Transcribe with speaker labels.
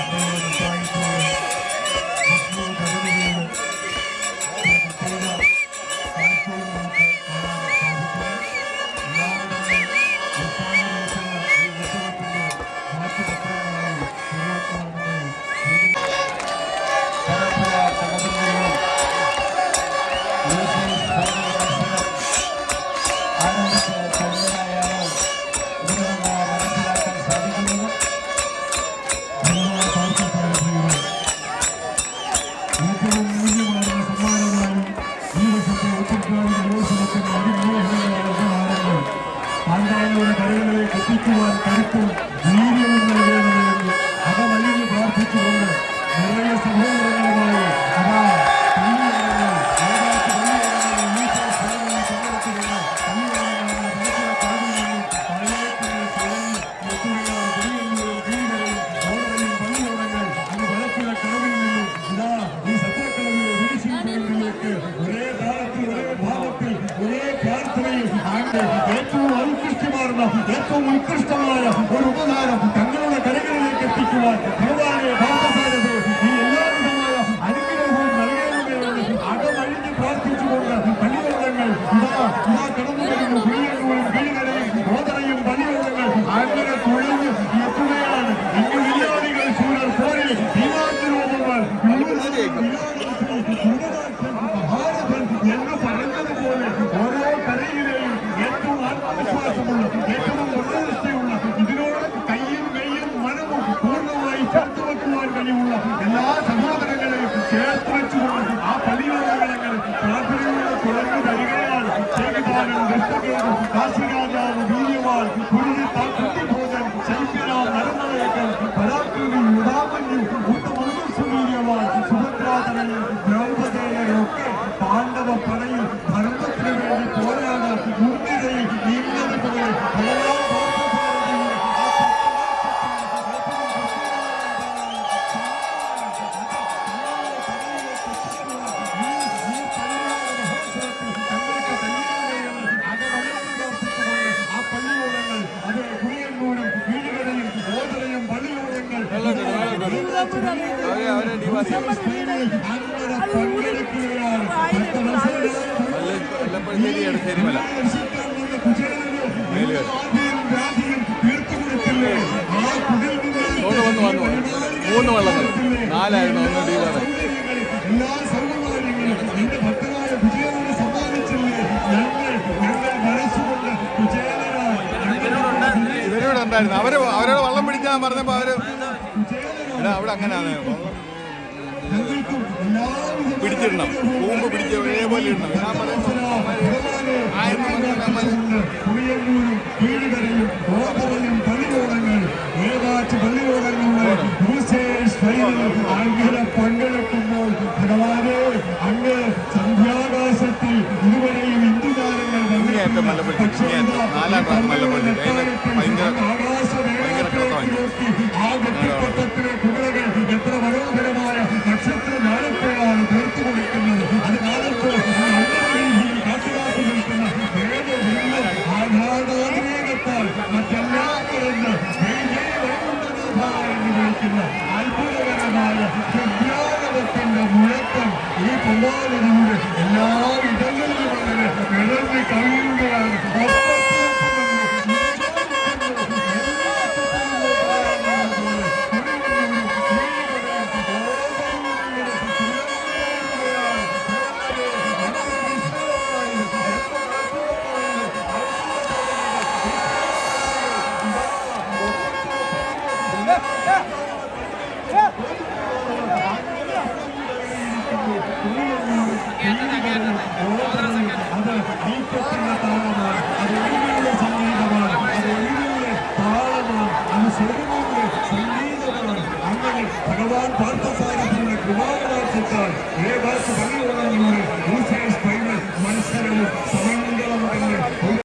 Speaker 1: Thank you. ജനങ്ങൾക്ക് ഏറ്റവും ഔത്കൃഷ്ടമാർന്ന ഏറ്റവും ഉത്കൃഷ്ടമായ ഒരു ഉപകാരം തങ്ങളുടെ കരകളിലേക്ക് എത്തിക്കുവാൻ എല്ലാ സഹോദരങ്ങളെയും ചേർത്ത് വെച്ചുകൊണ്ട് ആ പള്ളിയിലുള്ള ഞങ്ങൾ പ്രാർത്ഥനയോട്
Speaker 2: തുറന്നു തരികയാണ്. കാശികാജാവ് വീര്യമാണ് പുതിയ മൂന്ന് വള്ളങ്ങൾ നാലായിരുന്നു ഒന്ന് ഡീവാണ് ഇവരോട് ഉണ്ടായിരുന്നു. അവർ അവരോട് വള്ളം പിടിക്കാൻ പറഞ്ഞപ്പോ അവർ അവിടെ അങ്ങനെയാണ്. പിടിച്ചിടണം. പൂമ്പ് പിടിച്ച ഒരേപോലെ ഇടണം. ഞാൻ നാലാം ഭയങ്കര ഭയങ്കര കടത്തമാണ്
Speaker 1: நீக்கத்தின் தாளமான் அது உரிமையுள்ள சங்கீதமான் அது உரிமையுள்ள தாளமான் அது சொருமையுள்ள சங்கீதமான் அங்கே ஏ பாசு பள்ளி உணர்வு